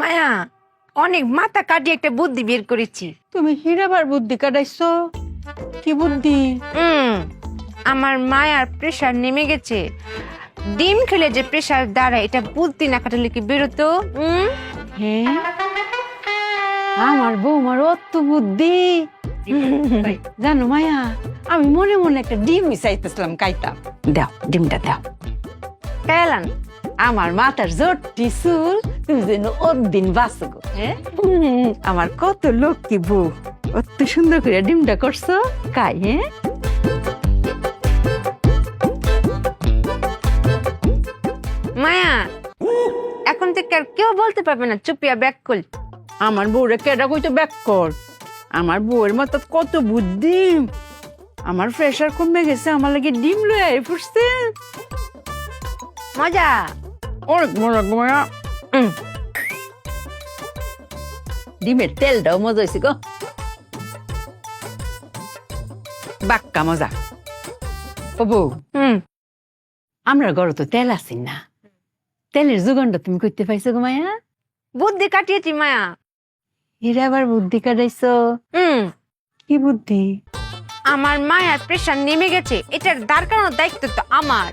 মায়া অনেক মাথা কাটিয়ে একটা বুদ্ধি বের করেছি। তুমি হিরাবার বুদ্ধি কাটাইছো? কি বুদ্ধি? হুম আমার মায়ার প্রেশার নেমে গেছে। ডিম খেলে যে প্রেশার দাঁড়ায় এটা বুদ্ধি না কাটালে কি বেরোতো? হুম হ্যাঁ আমার বৌমার অত বুদ্ধি। জানো মায়া আমি মনে মনে একটা ডিম মিশাইতেছিলাম কাইতাম। দাও ডিমটা দাও। কেলান আমার মাথার জোরটি চুল তুমি যেন ওর দিন বাঁচো গো আমার কত লক্ষ্মী বউ, অত সুন্দর করে ডিমটা করছ? কাই হ্যাঁ মায়া, এখন থেকে আর কেউ বলতে পারবে না চুপিয়া ব্যাক কল আমার বউরে কেডা কইতো ব্যাক কর? আমার বউয়ের মতো কত বুদ্ধি। আমার প্রেশার কমে গেছে, আমার লাগে ডিম লয়ে ফুটছে মজা। অনেক মজা গোয়া ডিমের তেলটাও মজা হয়েছে গো। বাক্কা মজা। হুম আমরা ঘরে তো তেল আছি না। তেলের যোগানটা তুমি করতে পাইছো গো মায়া? বুদ্ধি কাটিয়েছি মায়া। এরা আবার বুদ্ধি কাটাইছো? হুম কি বুদ্ধি? আমার মায়ার প্রেশার নেমে গেছে। এটার দাঁড় করানোর দায়িত্ব তো আমার।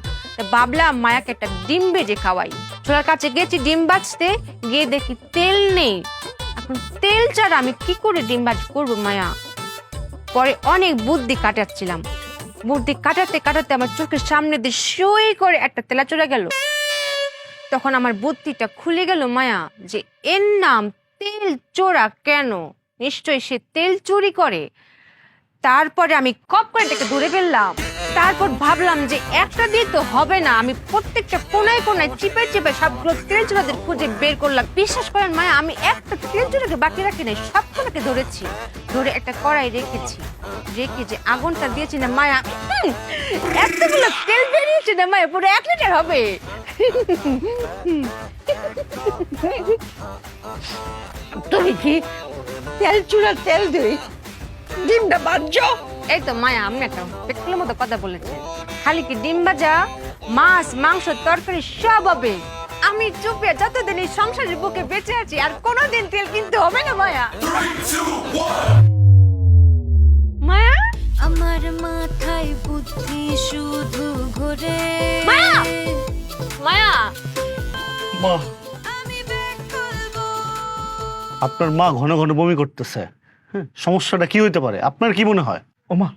ভাবলাম মায়াকে একটা ডিম বেজে খাওয়াই। চোরার কাছে গেছি, ডিম বাজতে গিয়ে দেখি তেল নেই। এখন তেল ছাড়া আমি কি করে ডিম বাজ করব মায়া? পরে অনেক বুদ্ধি কাটাচ্ছিলাম। বুদ্ধি কাটাতে কাটাতে আমার চোখের সামনে দিয়ে সই করে একটা তেলা চলে গেল। তখন আমার বুদ্ধিটা খুলে গেল মায়া যে, এর নাম তেল চোরা কেন? নিশ্চয়ই সে তেল চুরি করে। তারপরে আমি কপ করে এটাকে ধরে ফেললাম। তারপর ভাবলাম যে একটা দিয়ে তো হবে না। আমি প্রত্যেকটা কোনায় কোনায় চিপে চিপে সবগুলো তেল খুঁজে বের করলাম। বিশ্বাস করেন মায়া, আমি একটা তেল বাকি রাখি নাই, সবগুলোকে ধরেছি। ধরে একটা কড়াই রেখেছি। রেখে যে আগুনটা দিয়েছি না মায়া এতগুলো তেল বেরিয়েছে না মায়া, পুরো এক লিটার হবে। তুমি কি তেল চুলার তেল দিই ডিমটা বাজছো এই তো মায়া আমি একটা পেট্রোলের মতো কথা বলেছে। খালি কি ডিম ভাজা মাছ মাংস তরকারি সব হবে। আমি চুপে যতদিন এই সংসারের বুকে বেঁচে আছি আর কোনোদিন তেল কিনতে হবে না মায়া। মায়া? আমার মাথায় বুদ্ধি শুধু ঘোরে। মায়া! মায়া! মা আপনার মা ঘন ঘন বমি করতেছে। সমস্যাটা কি হইতে পারে? আপনার কি মনে হয়? ও মা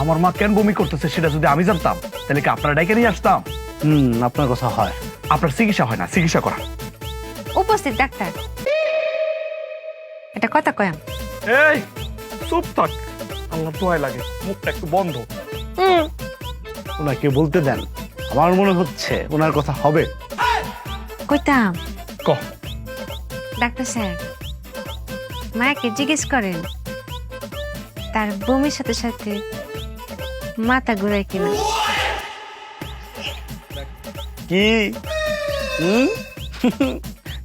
আমার মা কেন বমি করতেছে সেটা যদি আমি জানতাম তাহলে কি আপনারা ডাইকে নিয়ে আসতাম? হুম আপনার কথা হয়। আপনার চিকিৎসা হয় না চিকিৎসা করা। উপস্থিত ডাক্তার। এটা কথা কয়াম এই চুপ থাক। আল্লাহ দোয়াই লাগে মুখটা একটু বন্ধ। ওনাকে বলতে দেন আমার মনে হচ্ছে ওনার কথা হবে। কইতাম। ক ডাক্তার স্যার মায়াকে জিজ্ঞেস করেন তার বমির সাথে সাথে মাথা ঘুরায় কিনা। কি? হুম?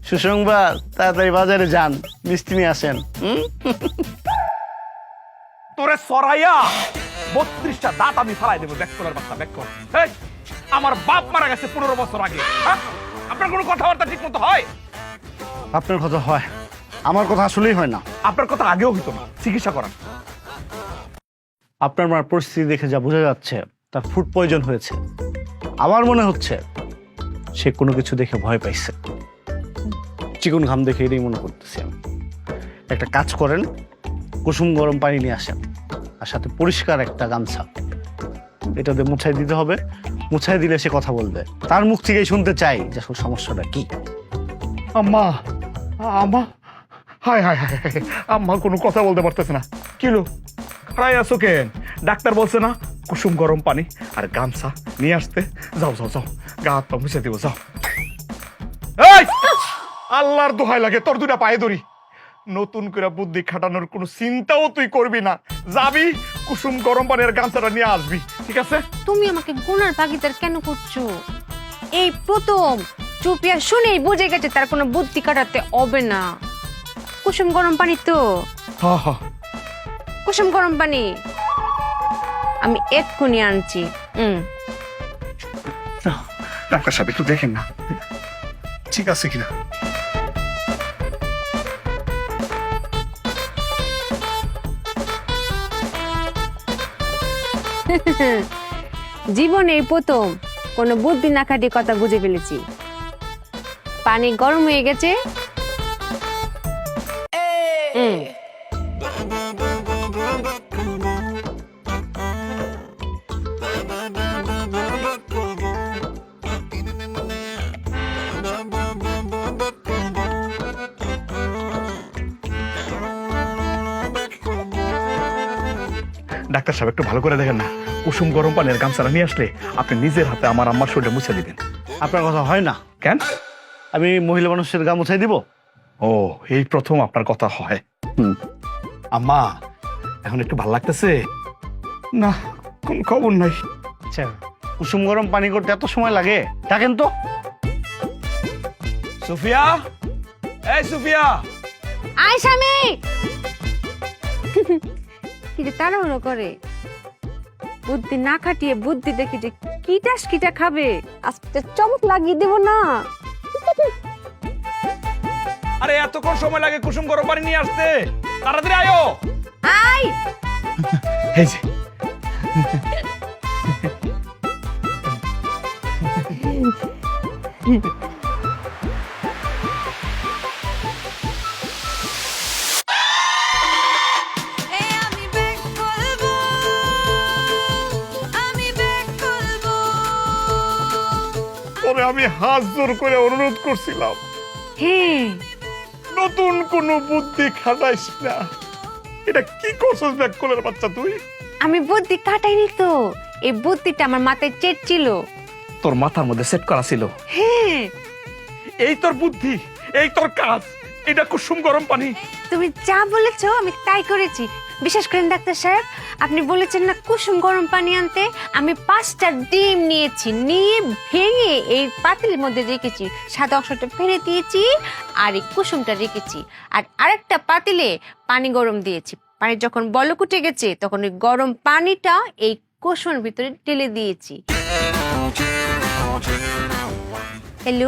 সুসংবাদ তাড়াতাড়ি বাজারে যান মিষ্টি নিয়ে আসেন তোরে সরাইয়া বত্রিশটা দাঁত আমি ফালাই দেবো ব্যাক করার বাচ্চা ব্যাক কর। আমার বাপ মারা গেছে পনেরো বছর আগে হ্যাঁ? আপনার কোনো কথাবার্তা ঠিক মতো হয়? আপনার কথা হয় আমার কথা আসলেই হয় না। আপনার কথা আগেও হইতো না চিকিৎসা করা আপনার মার পরিস্থিতি দেখে যা বোঝা যাচ্ছে, তার ফুড পয়জন হয়েছে। আমার মনে হচ্ছে, সে কোনো কিছু দেখে ভয় পাইছে। চিকন ঘাম দেখে এটাই মনে করতেছি আমি। একটা কাজ করেন, কুসুম গরম পানি নিয়ে আসেন, আর সাথে পরিষ্কার একটা গামছা। এটাতে মুছাই দিতে হবে, মুছাই দিলে সে কথা বলবে। তার মুখ থেকেই শুনতে চাই যে আসলে সমস্যাটা কি। আম্মা আম্মা, হায় হায় হায়। আম্মা কোনো কথা বলতে পারতেছে না। কিলো খারাই আছো কেন ডাক্তার বলছে না কুসুম গরম পানি আর গামছা নিয়ে আসতে। যাও যাও যাও গা হাত পা মুছে দিব যাও। এই! আল্লাহর দোহাই লাগে তোর দুটা পায়ে ধরি। নতুন করে বুদ্ধি খাটানোর কোনো চিন্তাও তুই করবি না। যাবি কুসুম গরম পানি আর গামছাটা নিয়ে আসবি ঠিক আছে? তুমি আমাকে গুনার ভাগিদার কেন করছ? এই প্রথম চুপিয়া শুনেই বুঝে গেছে তার কোনো বুদ্ধি কাটাতে হবে না। কুসুম গরম পানি তো। হা হা। কুসুম গরম পানি। আমি এক্ষুনি আনছি। হুম ডাক্তার সাহেব একটু দেখেন না। ঠিক আছে কিনা? জীবন এই প্রথম কোনো বুদ্ধি না খাটি কথা বুঝে ফেলেছি। পানি গরম হয়ে গেছে সাহেব একটু ভালো করে দেখেন না। কুসুম গরম পানির গামছাটা নিয়ে আসলে আপনি নিজের হাতে আমার আম্মার শরীরে মুছে দিবেন। আপনার কথা হয় না। কেন? আমি মহিলা মানুষের গা মুছাই দিব? ও এই প্রথম আপনার কথা হয়। হুম। আম্মা এখন একটু ভালো লাগতেছে? না কোন খবর নাই। আচ্ছা কুসুম গরম পানি করতে এত সময় লাগে? ডাকেন তো। সুফিয়া? এই সুফিয়া! আয় স্বামী! কি যে তাড়াহুড়ো করে। বুদ্ধি না খাটিয়ে বুদ্ধি দেখি যে কিটাস কিটা খাবে। আজকে চমক লাগিয়ে দেব না। আরে এতক্ষণ সময় লাগে কুসুম গরম পানি নিয়ে আসতে। তাড়াতাড়ি আয়ো। আয়। এই যে। আমি হাত জোর করে অনুরোধ করছিলাম। হ্যাঁ নতুন কোনো বুদ্ধি খাটাইস না। এটা কি করছস ব্যাক কোলের বাচ্চা তুই? আমি বুদ্ধি কাটাইনি তো। এই বুদ্ধিটা আমার মাথায় চেট ছিল। তোর মাথার মধ্যে সেট করা ছিল। হ্যাঁ এই তোর বুদ্ধি এই তোর কাজ এটা কুসুম গরম পানি। তুমি যা বলেছ আমি তাই করেছি। বিশেষ করেন ডাক্তার সাহেব, আপনি বলেছেন না কুসুম গরম পানি আনতে আমি পাঁচটা ডিম নিয়েছি, নিয়ে ভেঙে এই পাতিলের মধ্যে রেখেছি। সাদা অংশটা ফেলে দিয়েছি আর এই কুসুমটা রেখেছি। আর আরেকটা পাতিলে পানি গরম দিয়েছি। পানি যখন বলক উঠে গেছে, তখন ওই গরম পানিটা এই কুসুমের ভিতরে ঢেলে দিয়েছি।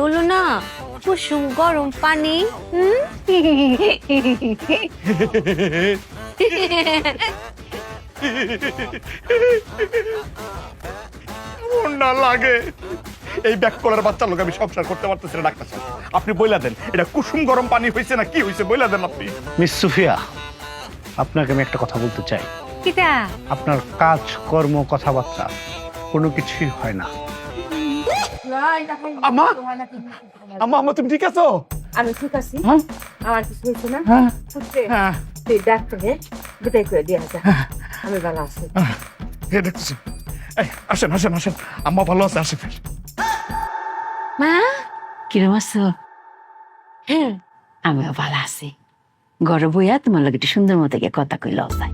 হলো না, কুসুম গরম পানি, হুম? না লাগে? এই ব্যাক কলার বাচ্চার লোক আমি সংসার করতে পারতেছি না ডাক্তার সাহেব। আপনি বইলা দেন এটা কুসুম গরম পানি হয়েছে না কি হয়েছে বইলা দেন আপনি। মিস সুফিয়া আপনাকে আমি একটা কথা বলতে চাই। কিটা আপনার কাজ কর্ম কথাবার্তা কোনো কিছুই হয় না। আমা আমা আমা তুমি ঠিক আছো? আমি ঠিক আছি। হ্যাঁ? আমার কিছু হয়েছে না? হ্যাঁ। হ্যাঁ। তুই ডাক্তারে বিদায় করে দিয়ে আমি ভালো আছি আসেন আসেন আসেন আম্মা ভালো আছে আসেন মা কিরম আছো আমিও ভালো আছি ঘরে বইয়া তোমার লগে একটু সুন্দর মতো গিয়ে কথা কইল যায়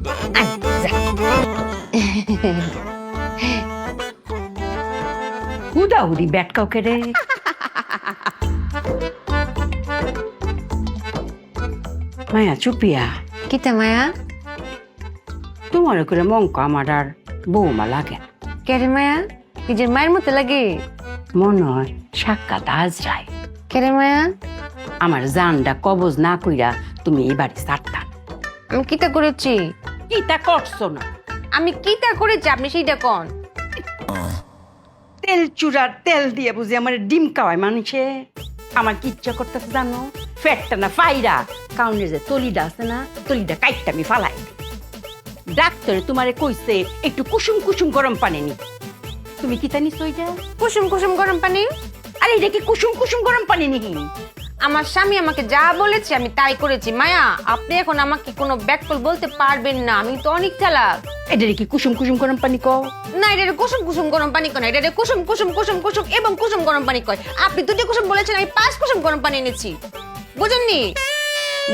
উদাউরি ব্যাট কাউকে রে মায়া চুপিয়া কিটা মায়া? তোমার করে মঙ্ক আমার আর বৌমা লাগে। কেরে মায়া? নিজের মায়ের মতো লাগে। মনে হয় সাক্ষাৎ আজরায় কেরে মায়া? আমার জানটা কবজ না কইরা তুমি এই বাড়ি ছাড়তা আমি কিতা করেছি? কিটা করছ না? আমি কিটা করেছি আপনি সেইটা কন? তেল চূড়ার তেল দিয়ে বুঝি আমার ডিম খাওয়ায় মানুষে। আমার কি ইচ্ছা করতেছে জানো? ফ্যাটটা না ফাইরা। কাউনের যে তলিটা আছে না তলিটা কাইটটা আমি ফালাই ডাক্তার তোমারে কইছে একটু কুসুম কুসুম গরম পানি নি তুমি কি জানিস ওইটা কুসুম কুসুম গরম পানি? আরে এটা কি কুসুম কুসুম গরম পানি নিহি আমার স্বামী আমাকে যা বলেছে আমি তাই করেছি। মায়া আপনি এখন আমাকে কোনো ব্যাককল বলতে পারবেন না। আমি তো অনেক চালাক। এটা কি কুসুম কুসুম গরম পানি কও? না এটা কুসুম কুসুম গরম পানি কয় না। এটা কুসুম কুসুম কুসুম কুসুম এবং কুসুম গরম পানি কয়। আপনি দুটি কুসুম বলেছেন আমি পাঁচ কুসুম গরম পানি এনেছি। বুঝেননি?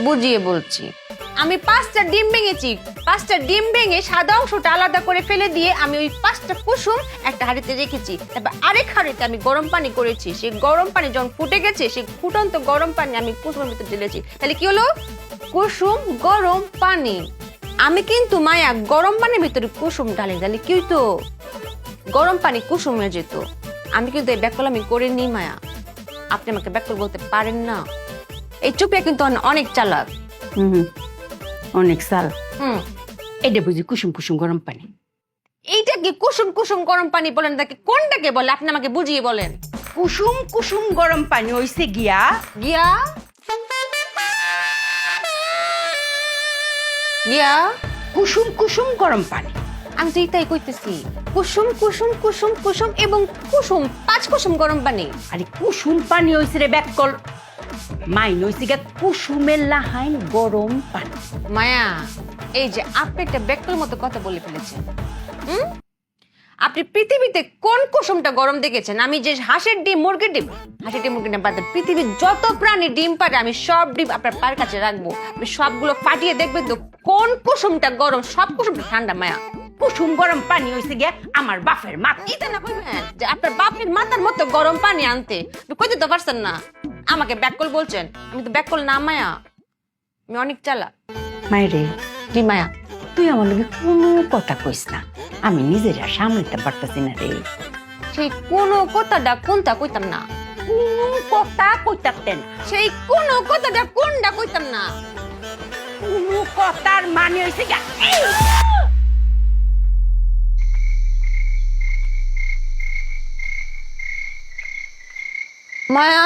বুঝিয়ে বলছি। আমি পাঁচটা ডিম ভেঙেছি। পাঁচটা ডিম ভেঙে সাদা অংশটা আলাদা করে ফেলে দিয়ে আমি ওই পাঁচটা কুসুম একটা হাঁড়িতে রেখেছি। তারপর আরেক হাঁড়িতে আমি গরম পানি করেছি। সেই গরম পানি যখন ফুটে গেছে সেই ফুটন্ত গরম পানি আমি কুসুমের ভিতরে ঢেলেছি। তাহলে কি হলো? কুসুম গরম পানি। আমি কিন্তু মায়া গরম পানির ভিতরে কুসুম ঢালি। তাহলে কি হইতো? গরম পানি কুসুম যেত। আমি কিন্তু এই ব্যাকল আমি করে নি মায়া। আপনি আমাকে ব্যাকল বলতে পারেন না। এই চুপিয়া কিন্তু অনেক চালাক। হুম অনেক সাল হুম। এটা বুঝি কুসুম কুসুম গরম পানি। এইটা কি কুসুম কুসুম গরম পানি বলেন তাকে কোনটাকে বলে? আপনি আমাকে বুঝিয়ে বলেন। কুসুম কুসুম গরম পানি হইছে গিয়া গিয়া? গিয়া? কুসুম কুসুম গরম পানি। আমি তো এটাই কইতেছি। কুসুম কুসুম কুসুম কুসুম এবং কুসুম পাঁচ কুসুম গরম পানি। আরে কুসুম পানি হইছে রে ব্যাককল মাইন হইছে গিয়া কুসুমের লাহাইন গরম পানি। মায়া এই যে আপনি একটা ব্যক্তির মতো কথা বলে ফেলেছেন হুম? আপনি পৃথিবীতে কোন কুসুমটা গরম দেখেছেন? আমি যে হাঁসের ডিম মুরগির ডিম হাঁসের ডিম মুরগির ডিম বাদ পৃথিবীর যত প্রাণী ডিম পারে আমি সব ডিম আপনার পার কাছে রাখব। আপনি সবগুলো ফাটিয়ে দেখবেন তো কোন কুসুমটা গরম? সব কুসুমটা ঠান্ডা মায়া? কুসুম গরম পানি হইছে গিয়া আমার বাপের মাথা। ইতে না কইবেন। যে আপনার বাপের মাথার মতো গরম পানি আনতে। কইতে তো পারছেন না। আমাকে ব্যাককল বলছেন? আমি তো ব্যাককল না মায়া। আমি অনেক চালা মাইরে কি মায়া? তুই আমার লগে কোনো কথা কইস না। আমি নিজেরা সামলাতে পারতাছি না রে। সেই কোনো কথাটা কোনটা কইতাম না? কোনো কথা কইতাতে না। সেই কোনো কথাটা কোনটা কইতাম না? কোনো কথার মানে হইছে এই! মায়া?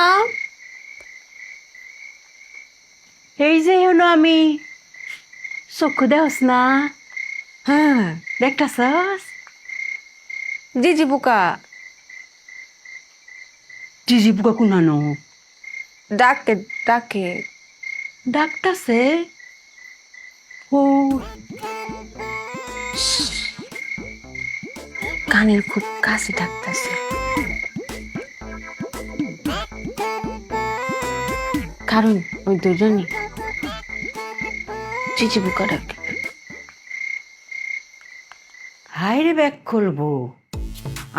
এই যে হলো আমি। চক্ষু দেওস না। হ্যাঁ দেখতাছস জিজি বুকা। জিজি বুকা কুনানো? ডাকে ডাকে। ডাকতাছে? ও। কানের খুব কাছে ডাকতেছে। কারণ ওই দুজনই। জিজি বুকা ডাকে রে ব্যাগ খুলবো।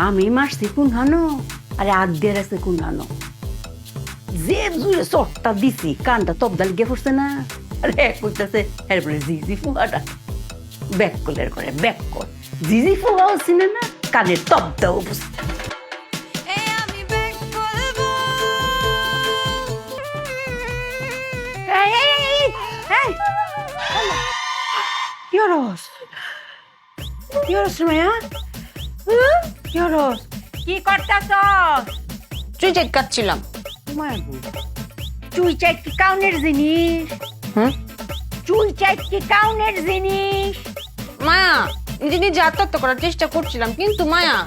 আমি মারছি কুনহানো আরে আগ দিয়ে আছে কুনহানো যে জুড়ে চটটা দিছি, কানটা তবদাল গিয়ে পড়ছে না। আরে এক কইতাছে এরপরে জিজি ফুয়াটা। ব্যাক করে ব্যাক কল জিজি ফুয়াও চিনে না কানের তবদাও বুঝতে হরস কি হরস কি হরস কি করতাছস? চুই চেক কাটছিলাম। চুই চাই কি কাউনের জিনিস? হুম? চুই চাই কি কাউনের জিনিস? মায়া নিজে নিজে আত্মহত্য করার চেষ্টা করছিলাম কিন্তু মায়া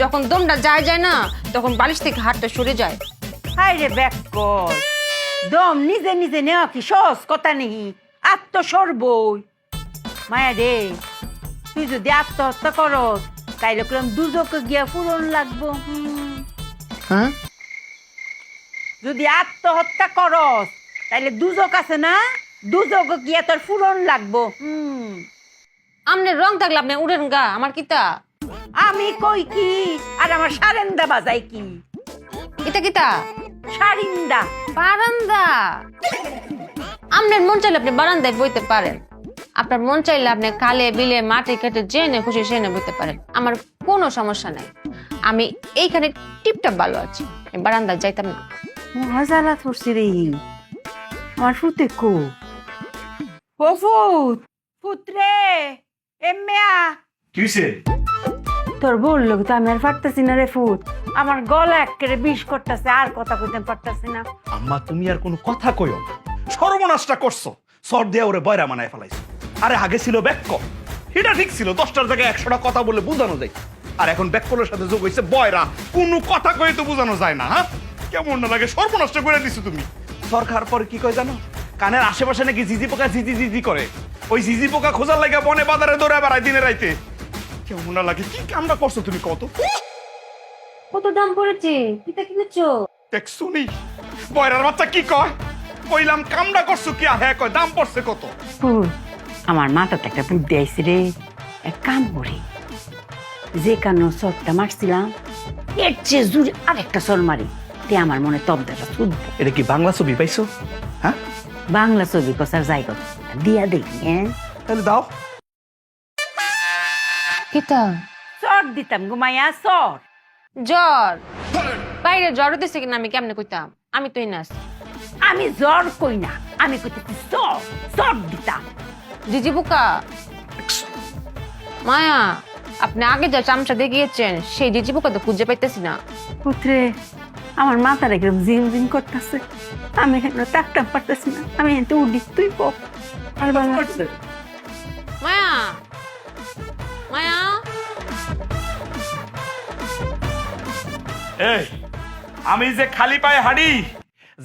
যখন দমটা যায় যায় না তখন বালিশ থেকে হাতটা সরে যায়। হাই রে ব্যাকর দম নিজে নিজে নেওয়া কি সহজ কথা নেই? আত্মসর্বই। মায়া রে তুই যদি আত্মহত্যা করস তাইলে কিরম দুজকে গিয়া পূরণ লাগবো। হ্যাঁ? যদি আত্মহত্যা করস তাইলে দুজক আছে না? দুজক গিয়া তোর পূরণ লাগবো। হুম আমনে রং থাকলে আপনি উড়েন গা আমার কিতা? আমি কই কি? আর আমার সারেন্দা বাজাই কি? এটা কিতা? সারিন্দা। বারান্দা। আপনার মন চাইলে আপনি বারান্দায় বইতে পারেন। আপনার মন চাইলে আপনি কালে বিলে মাঠে কেটে জেনে খুশি সেনে বইতে পারেন। আমার কোনো সমস্যা নাই। আমি এইখানে টিপটাপ ভালো আছি। আমি বারান্দায় যাইতাম না। মহাজালা ধরছি রে আমার ফুতে কো। ও ফুত ফুতরে এম্মেয়া কি হইছে? তোর বলল তো আমি আর পারতেছি না রে ফুত আমার গলা একেবারে বিষ করতেছে আর কথা কইতে পারতেছি না। আম্মা তুমি আর কোনো কথা কইও না। সর্বনাশটা করছ। সর দিয়ে ওরে বয়রা মানায় ফেলাইছো। আরে আগে ছিল ব্যাক্য। এটা ঠিক ছিল দশটার জায়গায় একশোটা কথা বলে বোঝানো যায়। আর এখন ব্যাককলের সাথে যোগ হয়েছে বয়রা কোনো কথা কয়ে তো বোঝানো যায় না হ্যাঁ? কেমন না লাগে সর্বনষ্ট করে দিছো তুমি। সরকার পরে কি কয় জানো? কানের আশেপাশে নাকি জিজি পোকা জিজি জিজি করে। ওই জিজি পোকা খোঁজার লাগে বনে বাজারে দৌড়ে বেড়ায় দিনে রাইতে। কেমন না লাগে কি কামটা করছ তুমি কত? কত দাম পড়েছে? কিতা কিনেছো? দেখ শুনি বয়রার বাচ্চা কি কয়? কইলাম কামড়া করছ কি? আর হ্যাঁ কয় দাম পড়ছে কত? আমার মাথাতে একটা বুদ্ধি আইছে রে। এক কাম করি যে কানো সরটা মারছিলাম এর চেয়ে জুড়ে আরেকটা সর মারি তে আমার মনে তবদাটা শুদ্ধ এটা কি বাংলা ছবি পাইছো? হ্যাঁ? বাংলা ছবি কষার যাই কথা দিয়া দেখি হ্যাঁ? তাহলে দাও। কিতা সর দিতাম ঘুমাইয়া সর জ্বর? বাইরে জ্বর হতেছে কিনা আমি কেমনে কইতাম? আমি তো নাস আমি জ্বর কই না আমি কইতেছি সর সর দিতাম। জিজি বুকা। মায়া আপনি আগে যা চামচা দিয়ে গিয়েছেন সেই জিজি পোকা তো খুঁজে পাইতেছি না। পুত্রে আমার মাথার একদম জিম জিম করতেছে। আমি এখানে টাকটাম পারতেছি না। আমি এখানে উঠি তুই পক আর বাংলা মায়া মায়া। এই আমি যে খালি পায়ে হাঁড়ি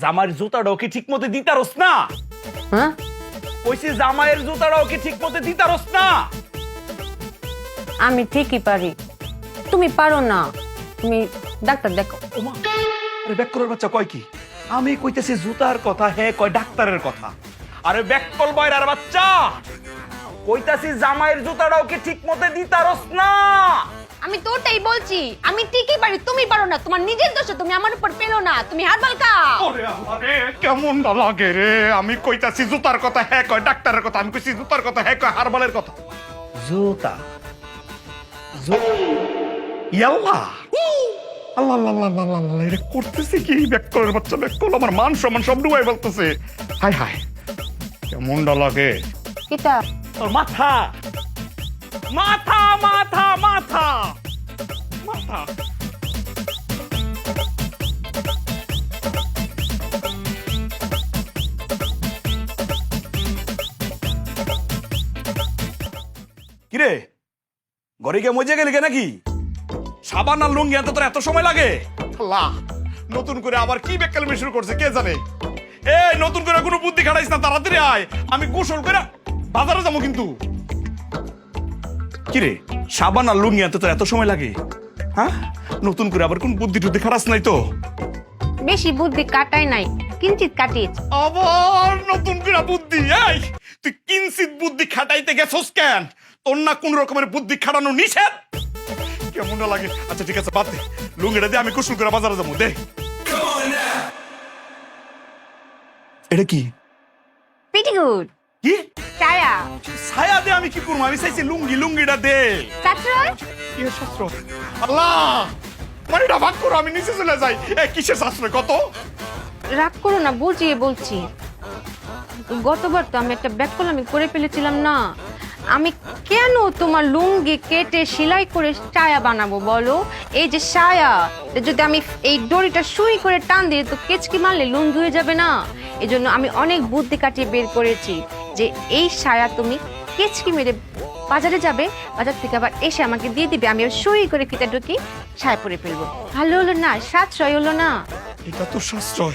জামার জুতাটাও কি ঠিক মতো দিতারস না। হ্যাঁ? কইছি জামাইয়ের জুতাটাও কি ঠিক মতো দিতারস না? আমি ঠিকই পারি। তুমি পারো না। তুমি ডাক্তার দেখো। ওমা আরে ব্যাককলের বাচ্চা কয় কি? আমি কইতেছি জুতার কথা হে কয় ডাক্তারের কথা। আরে ব্যাককল বয়রার বাচ্চা! কইতাছি জামাইয়ের জুতাটাও কি ঠিক মতো দিতারস না? আমি তো ওটাই বলছি। আমি ঠিকই পারি তুমি পারো না। তোমার নিজের দোষে তুমি আমার উপর পেল না। তুমি হারবাল খাও। ওরে আল্লাহ রে কেমন লাগে রে? আমি কইতাছি জুতার কথা হ্যাঁ কয় ডাক্তারের কথা। আমি কইছি জুতার কথা হ্যাঁ কয় হারবালের কথা। জুতা? ইয়াল্লা আল্লাহ আল্লাহ আল্লাহ আল্লাহ আল্লাহ এটা করতেছে কি? ব্যাককলের বাচ্চা ব্যাককল আমার মান সম্মান সব ডুবাই বলতেছে হাই হাই কেমনটা লাগে? কিতা তোর মাথা! মাথা মাথা মাথা। মাথা। কিরে? ঘরে গিয়ে মজে গেলি কে নাকি? সাবান আর লুঙ্গি আনতে তোর এত সময় লাগে? আল্লাহ নতুন করে আবার কি বেকালমি শুরু করছে কে জানে? এই নতুন করে কোনো বুদ্ধি খাটাইস না তাড়াতাড়ি আয়। আমি গোসল করে বাজারে যাব কিন্তু। কিরে সাবান আর লুঙ্গি আনতে তোর এত সময় লাগে? হ্যাঁ? নতুন করে আবার কোন বুদ্ধি টুদ্ধি খারাপ নাই তো? বেশি বুদ্ধি কাটাই নাই কিঞ্চিত কাটিয়েছে। আবার নতুন করে বুদ্ধি এই! তুই কিঞ্চিত বুদ্ধি খাটাইতে গেছস কেন? তোর না কোন রকমের বুদ্ধি খাটানো নিষেধ? কেমন লাগে? আচ্ছা ঠিক আছে বাদ দে। লুঙ্গিটা দিয়ে আমি কুসুল করে বাজারে যাব দে। এটা কি? পিটিগুড কি? ছায়া। ছায়া দে আমি কি করব? আমি চাইছি লুঙ্গি লুঙ্গিটা দে। ছাত্র? কি শাস্ত্র? আল্লাহ! মানে এটা ভাগ করো আমি নিচে চলে যাই। এ কিসের শাস্ত্র? কত? রাগ করো না বুঝিয়ে বলছি। গতবার তো আমি একটা ব্যাক আমি করে ফেলেছিলাম না। আমি কেন তোমার লুঙ্গি কেটে সেলাই করে ছায়া বানাবো বলো? এই যে ছায়া যদি আমি এই দড়িটা সুই করে টান দিই তো কেচকি মারলে লুঙ্গি হয়ে যাবে না। এই জন্য আমি অনেক বুদ্ধি কাটিয়ে বের করেছি। যে এই সায়া তুমি কেচকি মেরে বাজারে যাবে, বাজার থেকে আবার এসে আমাকে দিয়ে দিবে। আমি সই করে ফিতে ঢুকি ছায়া পরে ফেলব। ভালো হলো না, সাশ্রয় হলো না। এটা তো সাশ্রয়।